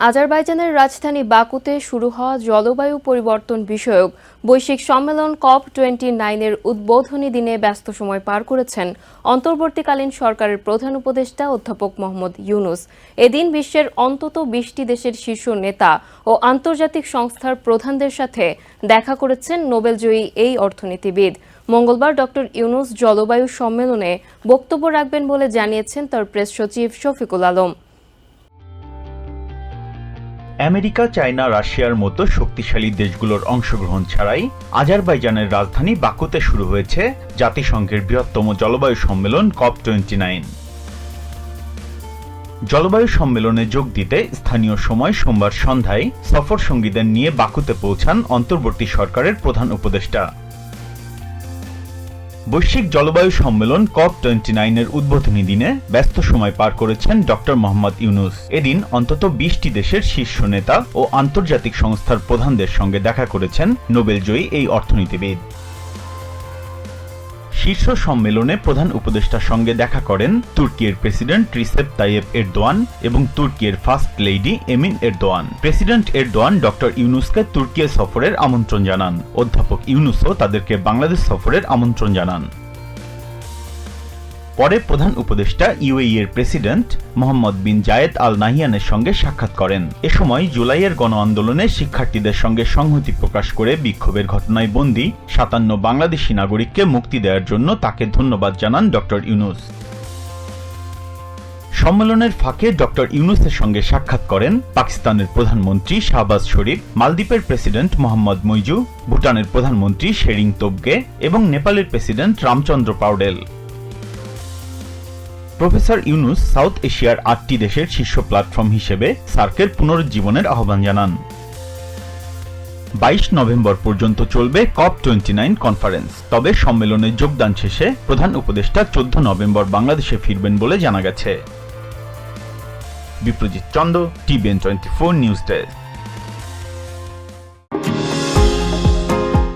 আজারবাইজানের রাজধানী বাকুতে শুরু হওয়া জলবায়ু পরিবর্তন বিষয়ক বৈশ্বিক সম্মেলন কপ টোয়েন্টি নাইনের উদ্বোধনী দিনে ব্যস্ত সময় পার করেছেন অন্তর্বর্তীকালীন সরকারের প্রধান উপদেষ্টা অধ্যাপক মোহাম্মদ ইউনুস। এদিন বিশ্বের অন্তত বিশটি দেশের শীর্ষ নেতা ও আন্তর্জাতিক সংস্থার প্রধানদের সাথে দেখা করেছেন নোবেলজয়ী এই অর্থনীতিবিদ। মঙ্গলবার ডক্টর ইউনুস জলবায়ু সম্মেলনে বক্তব্য রাখবেন বলে জানিয়েছেন তার প্রেস সচিব শফিকুল আলম। আমেরিকা, চায়না, রাশিয়ার মতো শক্তিশালী দেশগুলোর অংশগ্রহণ ছাড়াই আজারবাইজানের রাজধানী বাকুতে শুরু হয়েছে জাতিসংঘের বৃহত্তম জলবায়ু সম্মেলন কপ টোয়েন্টি নাইন জলবায়ু সম্মেলনে যোগ দিতে স্থানীয় সময় সোমবার সন্ধ্যায় সফর সঙ্গীদের নিয়ে বাকুতে পৌঁছান অন্তর্বর্তী সরকারের প্রধান উপদেষ্টা। বৈশ্বিক জলবায়ু সম্মেলন কপ টোয়েন্টি নাইনের উদ্বোধনী দিনে ব্যস্ত সময় পার করেছেন ডক্টর মোহাম্মদ ইউনুস। এদিন অন্তত বিশটি দেশের শীর্ষ নেতা ও আন্তর্জাতিক সংস্থার প্রধানদের সঙ্গে দেখা করেছেন নোবেলজয়ী এই অর্থনীতিবিদ। শীর্ষ সম্মেলনে প্রধান উপদেষ্টার সঙ্গে দেখা করেন তুর্কির প্রেসিডেন্ট রিসেপ তাইয়েব এরদোয়ান এবং তুর্কির first lady Emine Erdogan. President Erdogan doctor ইউনুসকে তুর্কি সফরের আমন্ত্রণ জানান। অধ্যাপক ইউনুসও তাদেরকে বাংলাদেশ সফরের আমন্ত্রণ জানান। পরে প্রধান উপদেষ্টা ইউএই এর president Mohammed bin Zayed Al নাহিয়ানের সঙ্গে সাক্ষাৎ করেন। এ সময় জুলাইয়ের গণ আন্দোলনে শিক্ষার্থীদের সঙ্গে সংহতি প্রকাশ করে বিক্ষোভের ঘটনায় বন্দী সাতান্ন বাংলাদেশি নাগরিককে মুক্তি দেওয়ার জন্য তাকে ধন্যবাদ জানান ডক্টর ইউনুস। সম্মেলনের ফাঁকে ডক্টর ইউনুসের সঙ্গে সাক্ষাৎ করেন পাকিস্তানের প্রধানমন্ত্রী শাহবাজ শরীফ, মালদ্বীপের প্রেসিডেন্ট মোহাম্মদ মইজু, ভুটানের প্রধানমন্ত্রী শেরিং তোবগে এবং নেপালের president Ramchandra Paudel. Professor Yunus south এশিয়ার আটটি দেশের শীর্ষ প্ল্যাটফর্ম হিসেবে সার্কের পুনরুজ্জীবনের আহ্বান জানান। বাইশ নভেম্বর পর্যন্ত চলবে কপ টোয়েন্টি নাইন কনফারেন্স। তবে সম্মেলনে যোগদান শেষে প্রধান উপদেষ্টা চোদ্দ নভেম্বর বাংলাদেশে ফিরবেন বলে জানা গেছে। Biprajit Chanda TBN twenty four news desk.